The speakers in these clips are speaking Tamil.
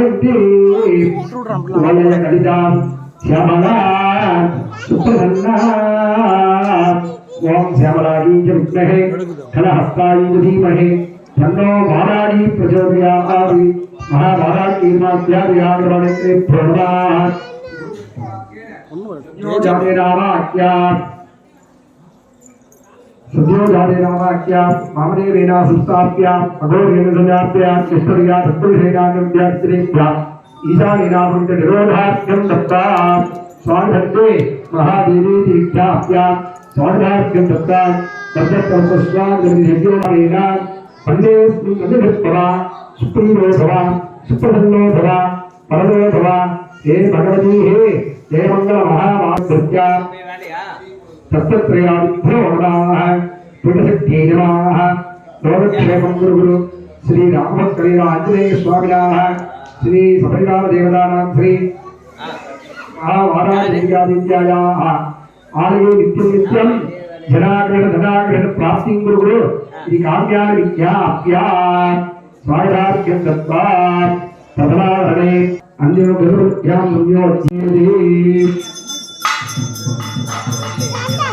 ಗಾಯಂತಿ ವಲಯ ಕಲಿತ ಶ್ಯಾಮಲ ಸುಪ್ರಸನ್ನ ಓಂ ಶ್ಯಾಮಲಾಗಿ ಚ ವಿದ್ಮಹೆ ಖಲಹಸ್ತಾಯಿ ಚ ಧೀಮಹೆ ತನ್ನೋ ಬಾಲಾಗಿ ಪ್ರಚೋದಯಾಮಿ ಮಹಾಭಾರಾಕೀರ್ಮಾತ್ಯಾಭಿಯಾಗರಣೆ ಪ್ರಣವಾತ್ ಜಾತೇನಾವಾಕ್ಯಾತ್ सद्यो जातेनामाख्या मामदेवेना संस्थाप्या अघोरेण संजाप्या तिष्ठरिया तत्पुरुषेणानुद्यास्त्रेभ्या ईशानेनावृन्त निरोधाख्यं दत्ता। स्वार्धत्वे महादेवी दीक्षाप्या स्वार्धाख्यं दत्ता। दत्तस्तस्वान्दर्भिर्योगेन पण्डेऽस्मि अभिभक्तवा सुप्रीरो भव सुप्रसन्नो भव परमो भव हे भगवती, हे जयमङ्गलमहामाधृत्या లోకక్షేమం గురుగురు శ్రీ రామభక్తలీల ఆంజనేయ స్వామినా శ్రీ సపరికార దేవతానాం శ్రీ మహావారాధికాదిత్యాయా ఆలయో నిత్యం నిత్యం జనాగ్రహణ ధనాగ్రహణ ప్రాప్తిం గురుగురు ఇది కామ్యాన విజ్ఞాప్యా స్వాగతార్ఘ్యం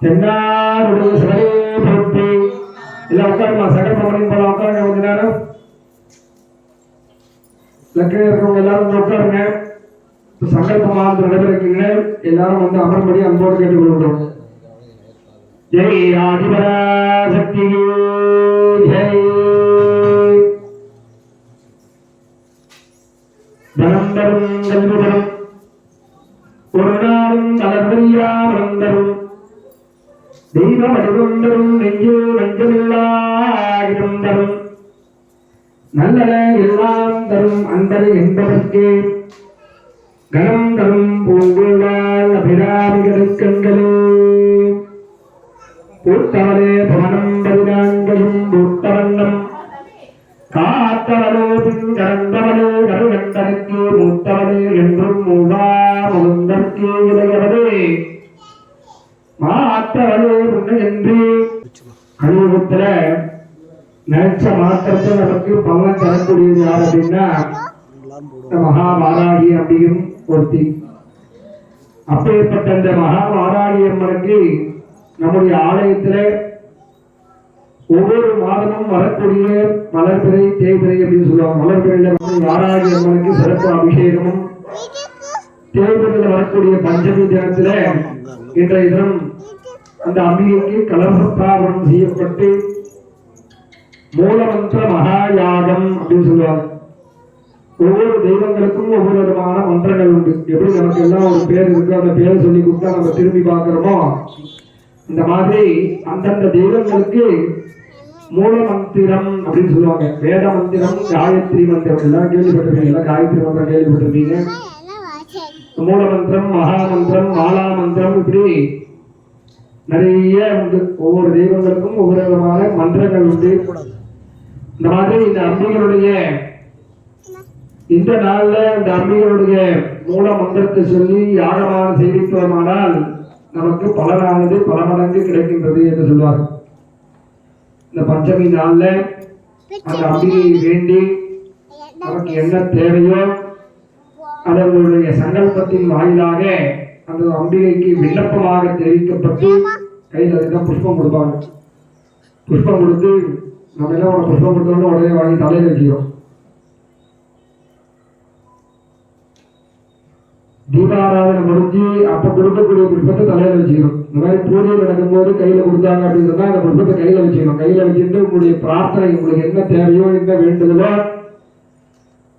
எல்லாருடைய சிவனே போற்றி. இல்ல உட்காருமா? சகல் பவனின் போல உட்காருங்க கொஞ்ச நேரம். லக்கே இருக்கிறவங்க எல்லாரும் உட்காருங்க. இப்ப சங்கல்பமாக நடைபெறுகின்ற எல்லாரும் வந்து அமர்படி அன்போடு கேட்டுக்கொள்கிறோம். ஜெய் ஆதிபராசக்தி ஜெய். தனம் தரும் தெய்வம் அடிகொண்டரும் நெஞ்சு நெஞ்சமில்லாயிரம் தரும் நல்லன எல்லாம் தரும் அன்பரை என்பதற்கு கணம் தரும் பூங்குழால் அபிராமிகளுக்கண்களே பூத்தவரே பவனம் பதினான்கையும் பூத்தவண்ணம். காத்தவரோ பின் கரந்தவனே கருகண்டனுக்கு மூத்தவனே என்றும் மூவா முகுந்தற்கு இளையவரே என்று கலியுகத்துல நினைச்ச மாத்திரத்தை நமக்கு பலன் தரக்கூடியது யார் அப்படின்னா இந்த அப்படியும் ஒருத்தி. அப்பேற்பட்ட இந்த மகாபாராகி அம்மனுக்கு நம்முடைய ஆலயத்துல ஒவ்வொரு மாதமும் வரக்கூடிய மலர்பிறை தேய்பிறை அப்படின்னு சொல்லுவாங்க. மலர்பிறையில வந்து வாராகி அம்மனுக்கு சிறப்பு அபிஷேகமும் தேய்பிறையில வரக்கூடிய பஞ்சமி தினத்துல இன்றைய தினம் அந்த அம்பிகைக்கு கலசஸ்தாபனம் செய்யப்பட்டு மூலமந்திர மகாயாகம் அப்படின்னு சொல்லுவாங்க. ஒவ்வொரு தெய்வங்களுக்கும் ஒவ்வொரு விதமான மந்திரங்கள் உண்டு. எப்படி நமக்கு எல்லாம் ஒரு பேர் இருக்கு அந்த பேரை சொல்லி கொடுத்தா நம்ம திரும்பி பார்க்கிறோமோ? இந்த மாதிரி அந்தந்த தெய்வங்களுக்கு மூல மந்திரம் அப்படின்னு சொல்லுவாங்க. வேத மந்திரம் காயத்ரி மந்திரம். எல்லாம் கேள்விப்பட்டிருப்பீங்க எல்லாம் காயத்ரி மந்திரம் கேள்விப்பட்டிருப்பீங்க. மூல மந்திரம் மகா மந்திரம் மாலா மந்திரம் இப்படி நிறைய வந்து ஒவ்வொரு தெய்வங்களுக்கும் ஒவ்வொரு விதமான மந்திரங்கள் உண்டு. இந்த மாதிரி இந்த அம்பிகளுடைய இந்த நாள்ல இந்த அம்பிகளுடைய மூல மந்திரத்தை சொல்லி யாகமான செய்தித்தோமானால் நமக்கு பலனானது பல மடங்கு கிடைக்கின்றது என்று சொல்வார் இந்த பஞ்சமி நாள்ல அந்த அம்பிகையை வேண்டி நமக்கு என்ன தேவையோ அதனுடைய சங்கல்பத்தின் வாயிலாக அந்த அம்பிகைக்கு விண்ணப்பமாக தெரிவிக்கப்பட்டு கையில் அதுதான் புஷ்பம் கொடுப்பாங்க. புஷ்பம் கொடுத்து நம்ம எல்லாம் ஒரு புஷ்பம் கொடுத்தோன்னு உடனே வாங்கி தலையில வைக்கிறோம். தீபாராதனை முடிஞ்சு அப்ப கொடுக்கக்கூடிய புஷ்பத்தை தலையில வச்சுக்கணும் இந்த மாதிரி பூஜை நடக்கும்போது கையில கொடுத்தாங்க அப்படின்னு சொன்னா அந்த புஷ்பத்தை கையில வச்சுக்கணும் கையில வச்சுட்டு உங்களுடைய பிரார்த்தனை உங்களுக்கு என்ன தேவையோ என்ன வேண்டுதலோ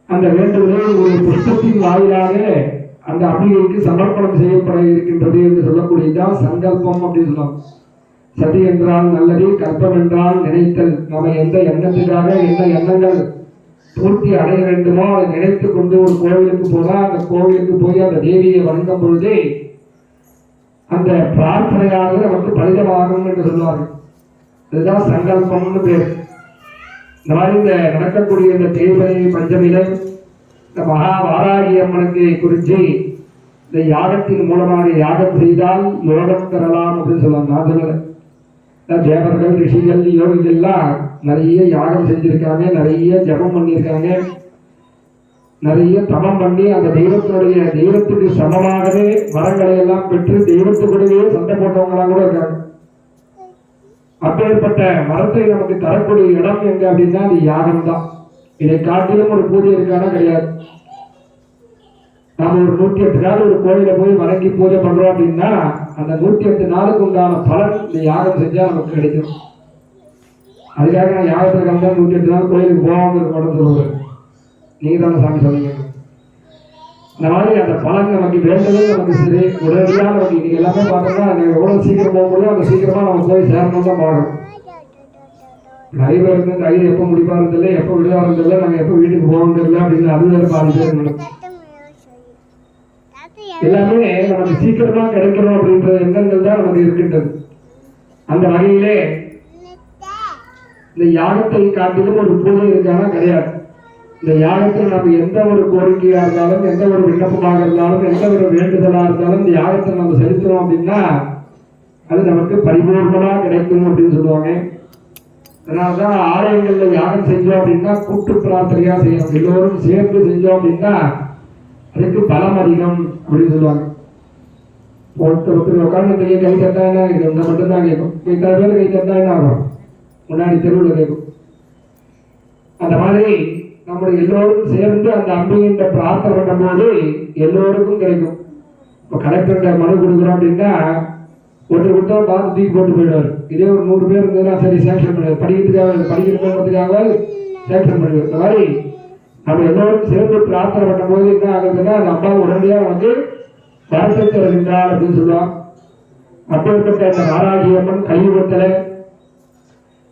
அந்த வேண்டுதலை உங்களுடைய புஷ்பத்தின் வாயிலாக அந்த அம்பிகைக்கு சமர்ப்பணம் செய்யப்பட இருக்கின்றது என்று சொல்லக்கூடியதான் சங்கல்பம் அப்படின்னு சொல்லுவாங்க. சதி என்றால் நல்லது கற்பம் என்றால் நினைத்தல். நம்ம எந்த எண்ணத்துக்காக என்ன எண்ணங்கள் பூர்த்தி அடைய வேண்டுமோ அதை நினைத்து கொண்டு ஒரு கோவிலுக்கு போனால் அந்த கோவிலுக்கு போய் அந்த தேவியை வணங்கும் பொழுது அந்த பிரார்த்தனையானது நமக்கு பலிதமாகும் என்று சொல்லுவார்கள் இதுதான் சங்கல்பம்னு பேர். இந்த மாதிரி இந்த நடக்கக்கூடிய இந்த தேவதை பஞ்சமில இந்த மகா வாராகி அம்மனுக்கு குறித்து இந்த யாகத்தின் மூலமாக யாகம் செய்தால் யோகம் பெறலாம் அப்படின்னு சொல்லலாம் நான் சொல்லலை தேவர்கள் ரிஷிகள் யோகிகள்லாம் நிறைய யாகம் செஞ்சிருக்காங்க நிறைய ஜபம் பண்ணியிருக்காங்க நிறைய தபம் பண்ணி அந்த தெய்வத்தினுடைய தெய்வத்துக்கு சமமாகவே வரங்களை எல்லாம் பெற்று தெய்வத்துக்குள்ளேயே சண்டை போட்டவங்களாம் கூட இருக்காங்க. அப்பேற்பட்ட மரத்தை நமக்கு தரக்கூடிய இடம் எங்க அப்படின்னா அது யாகம் தான் இதை காட்டிலும் ஒரு பூஜை இருக்கானா கிடையாது. நம்ம ஒரு நூற்றி எட்டு நாள் ஒரு கோயில போய் வணங்கி பூஜை பண்றோம் அப்படின்னா அந்த நூற்றி எட்டு நாளுக்கு உண்டான பலன் இந்த யாகம் செஞ்சா நமக்கு கிடைக்கும். அதுக்காக நான் யாகத்துல கலந்தா நூற்றி எட்டு நாள் கோயிலுக்கு போகாம இருக்கணும்னு சொல்லுவேன் நீங்க தானே சாமி சொன்னீங்க. இந்த மாதிரி அந்த பலன் நமக்கு வேண்டது நமக்கு சரி உடனடியாக நமக்கு இன்னைக்கு எல்லாமே பார்த்தோம்னா நம்ம எவ்வளவு சீக்கிரம் போக முடியும் அந்த சீக்கிரமா நம்ம போய் சேரணும் தான் பார்க்கணும். டிரைவர் பேர் வந்து எப்போ முடிப்பாரு தெரியல எப்போ விடுவாரு தெரியல நாங்கள் எப்போ வீட்டுக்கு போகணும் தெரியல அப்படின்னு அது வேறு பாதி பேர் எல்லாமே நமக்கு சீக்கிரமா கிடைக்கணும் அப்படின்ற எண்ணங்கள் தான் நமக்கு இருக்கின்றது. அந்த வகையிலே இந்த யாகத்தை காட்டிலும் ஒரு பூஜை இருக்கானா கிடையாது. இந்த யாகத்தில் நம்ம எந்த ஒரு கோரிக்கையா இருந்தாலும் எந்த ஒரு விண்ணப்பமாக இருந்தாலும் எந்த ஒரு வேண்டுதலா இருந்தாலும் இந்த யாகத்தை நம்ம செலுத்துறோம் அப்படின்னா அது நமக்கு பரிபூர்ணமா கிடைக்கும் அப்படின்னு சொல்லுவாங்க. அதனால்தான் ஆலயங்களில் யாரும் செஞ்சோம் அப்படின்னா கூட்டு பிரார்த்தனையா செய்யணும். எல்லோரும் சேர்ந்து செஞ்சோம் அப்படின்னா அதுக்கு பலம் அதிகம் அப்படின்னு சொல்லுவாங்க. ஒருத்தர் ஒருத்தர் உட்காந்து கை தட்டா என்ன ஆகுது இந்த மட்டும்தான் கேட்கும். இத்தனை பேர் கை தட்டா என்ன ஆகும்? முன்னாடி தெருவில் கேட்கும். அந்த மாதிரி நம்ம எல்லோரும் சேர்ந்து அந்த அம்பிகிட்ட பிரார்த்தனை பண்ணும்போது எல்லோருக்கும் கிடைக்கும். இப்போ கலெக்டர்கிட்ட மனு கொடுக்குறோம் அப்படின்னா ஒருத்தர் கொடுத்தா பார்த்து தூக்கி போட்டு போயிடுவார். இதே ஒரு நூறு பேர் இருந்ததுன்னா சரி சேங்ஷன் பண்ணுவார் படிக்கிறதுக்காக படிக்கிறதுக்காக சேங்ஷன் பண்ணுவார் இந்த மாதிரி நம்ம எல்லோரும் சேர்ந்து பிரார்த்தனை பண்ணும்போது என்ன ஆகுதுன்னா அந்த உடனடியாக வந்து வரத்தை வருகின்றார் அப்படின்னு சொல்லுவான் அப்பேற்பட்ட இந்த நாராஜியம்மன் கலியுகத்தில்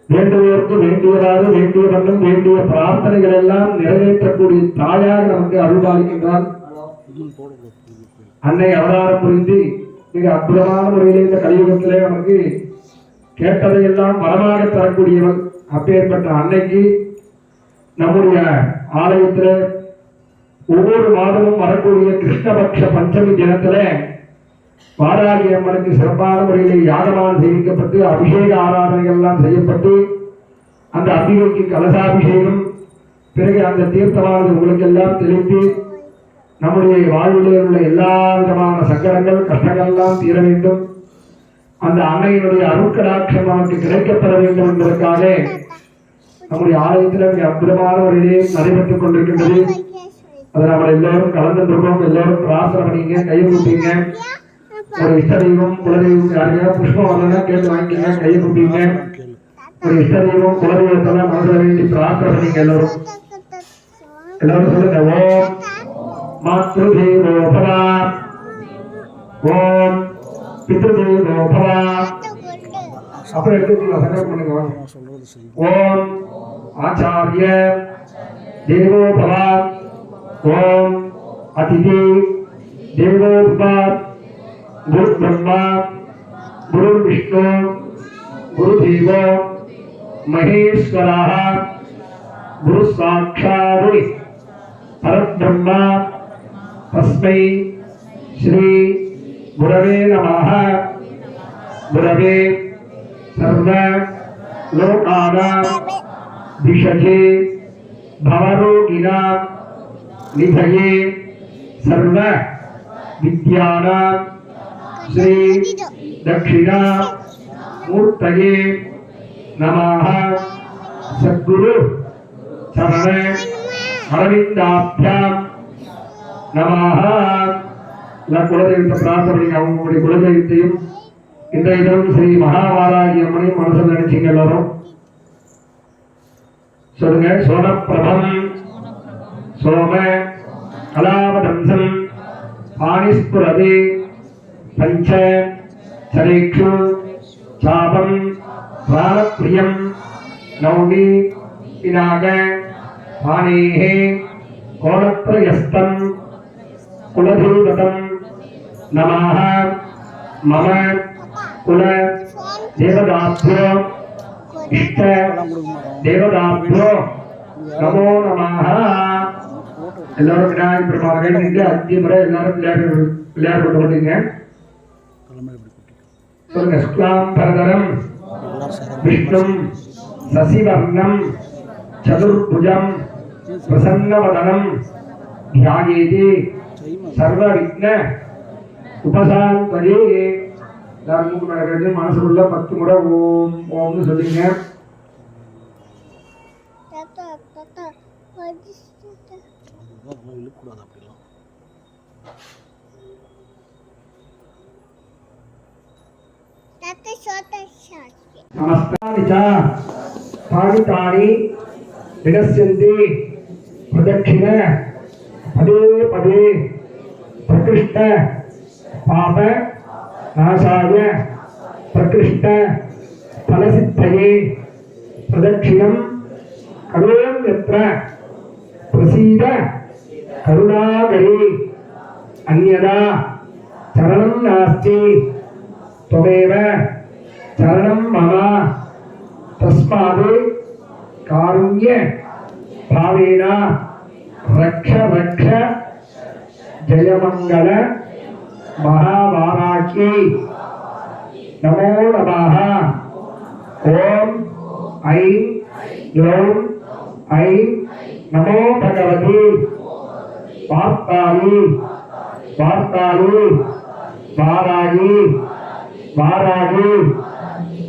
வேண்டுவோருக்கு வேண்டியவாறு வேண்டிய வண்ணம் வேண்டிய பிரார்த்தனைகள் எல்லாம் நிறைவேற்றக்கூடிய தாயாக நமக்கு அருள்பாலிக்கின்றார் அன்னை அவதாரம் புரிந்து மிக அற்புதமான முறையிலே இந்த கலியுகத்திலே நமக்கு கேட்டதையெல்லாம் வரமாக தரக்கூடியவன் அப்பேற்பட்ட அன்னைக்கு நம்முடைய ஆலயத்தில் ஒவ்வொரு மாதமும் வரக்கூடிய கிருஷ்ணபக்ஷ பஞ்சமி தினத்தில் பாராகி அம்மனுக்கு சிறப்பான முறையில் யாகமான் செய்விக்கப்பட்டு அபிஷேக ஆராதனைகள் எல்லாம் செய்யப்பட்டு அந்த அம்பிகைக்கு கலசாபிஷேகம் பிறகு அந்த தீர்த்தமானது உங்களுக்கு எல்லாம் தெளித்து நம்முடைய வாழ்விலே உள்ள எல்லா விதமான சங்கடங்கள் கஷ்டங்கள் எல்லாம் தீர வேண்டும். அந்த அன்னையினுடைய அருட்கடாட்சம் நமக்கு கிடைக்கப்பெற வேண்டும் என்பதற்காக நம்முடைய ஆலயத்தில் மிக அற்புதமான முறையிலே நடைபெற்றுக் கொண்டிருக்கின்றது. அதை நம்ம எல்லோரும் கலந்து இருக்கோம் எல்லாரும் பிரார்த்தனை பண்ணீங்க கை கூப்பிங்க ஒரு இஷ்டதெய்வம் குலதெய்வம் யாருக்கா புஷ்பம் வரலன்னா கேட்டு வாங்கிக்கங்க கையை கூப்பிங்க ஒரு இஷ்டதெய்வம் குலதெய்வத்தெல்லாம் மனதில் வேண்டி பிரார்த்தனை பண்ணீங்க எல்லோரும். எல்லாரும் சொல்லுங்க ஓம் மாத்ருதேவோ பவா ஓம் பித்ருதேவோ பவா அப்புறம் எடுத்துக்கலாம் சங்கடம் பண்ணுங்க வாங்க ஓம் ஆச்சாரிய தேவோ பவா ஓம் அதிதி தேவோ பவா குரு பிரம்மா குரு விஷ்ணு குரு தேவோ மகேஸ்வராः குரு சாட்சாத் பரபிரம்மா தஸ்மை ஸ்ரீ గురవే నమ. గురవే సర్వ లోకానా దిశజే భవరోగినా నిధయే సర్వ విద్యానా శ్రీ దక్షిణా మూర్తయే నమః. సద్గురు చరణ అరవిందాభ్యాం నమః. எல்லாம் குலதெய்வத்தை பிரார்த்தனை அவங்களுடைய குலதெய்வத்தையும் இந்த தினம் ஸ்ரீ மகாவாராகி அம்மனையும் மனசில் நினைச்சீங்க எல்லாரும். சொல்லுங்க. சோனப்பிரபம் சோம கலாவதம்சம் பாணிஸ்புரதி பஞ்ச சரேக்ஷு சாபம் பிராணப்பிரியம் நௌமி பினாக பாணேகே கோணத்ரயஸ்தம் குலதூதம் नमः मम कुल देवदाभ्यो इष्ट देवदाभ्यो நமோ நமஹ எல்லாரும் விநாயகர் பெருமாள் நின்று அஞ்சு முறை எல்லாரும் விளையாடு விளையாடு கொண்டு வந்தீங்க சொல்லுங்க சுக்லாம் பரதரம் விஷ்ணும் சசிவர்ணம் சதுர்புஜம் பிரசன்னவதனம் தியாயேதி சர்வ விக்ன உபசாந்தரே எல்லாரும் மூக்கு நடக்கிறது மனசுக்குள்ள பத்து முறை ஓம் ஓம்னு சொல்லிங்க தாத்தா தாத்தா அது தாத்தா இழுக்கூடாது அப்படிலாம் தாத்தா சோட்டா ஷாட்சி நமஸ்காரி ச பாணிதானி வினஸ்யந்தி பாப நாசாய பிரகிருஷ்ட பலசித்தையே பிரதட்சிணம் கருணம் எத்திர பிரசீத கருணாகரி அந்நதா சரணம் நாஸ்தி துவேவ சரணம் மம தஸ்மாது காருண்ய பாவேனா ரக்ஷ ரக்ஷ ஜெயமங்கள மகாவாராக்கி நமோ நமாக ஓம் ஐம் லோம் ஐம் நமோ பகவதி. வார்த்தாளி வார்த்தாளி வாராகி. வாராகி.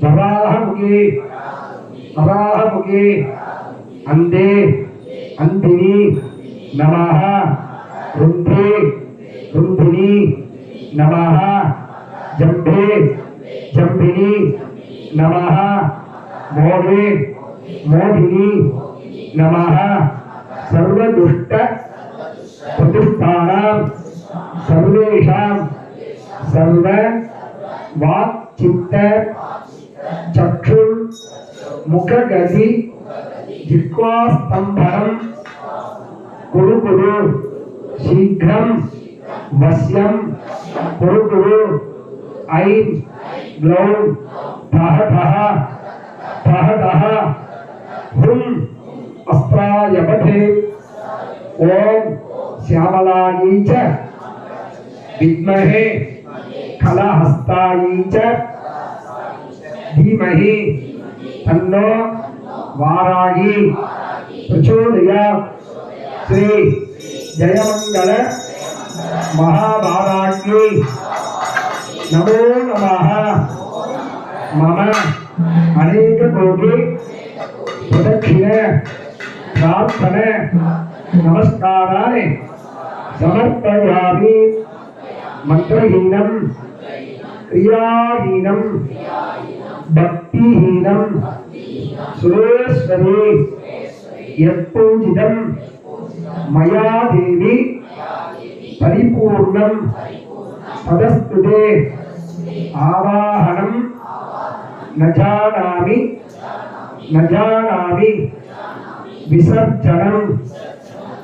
வராகமுகி. வராகமுகி. அந்தே. அந்தினி. நமாக ருந்தி ருந்தினி. नमः। जम्भे। जम्भिनि। नमः। मोघे मोहिनि। नमः। सर्वदुष्ट प्रतिष्ठानां। सर्वेषां। सर्व वाक् चित्त चक्षुर् मुखगति। जिह्वास्तम्भनं कुरु कुरु। शीघ्रं। वश्यं कुरु कुरु ऐं ग्लौं ठः ठः ठः वारागी प्रचोदयात्। श्री जयमङ्गल। महाभाराग्यै नमो नमः। मम अनेककोटि प्रदक्षिण, प्रार्थन, नमस्काराणि समर्पयामि। मन्त्रहीनं, क्रियाहीनं, भक्तिहीनं, सुरेश्वरी मया देवी। परिपूर्णं तदस्तु ते आवाहनं न जानामि न जानामि विसर्जनं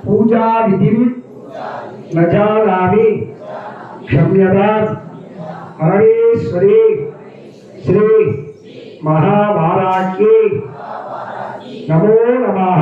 पूजाविधिं न जानामि क्षम्यताम् परमेश्वरी श्री महाभाराज्ञे नमो नमः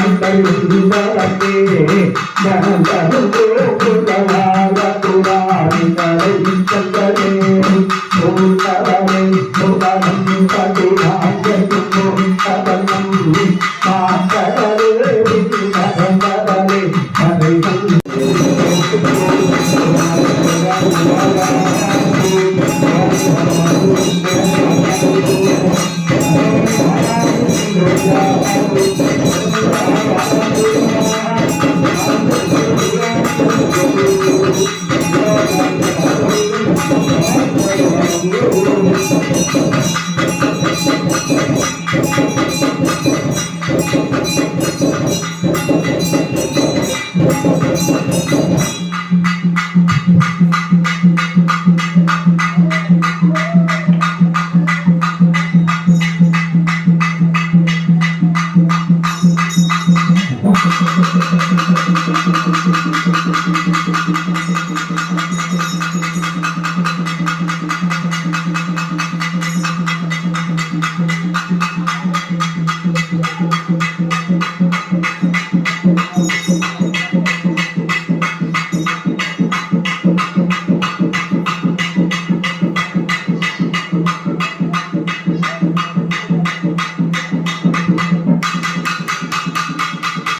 అందరూ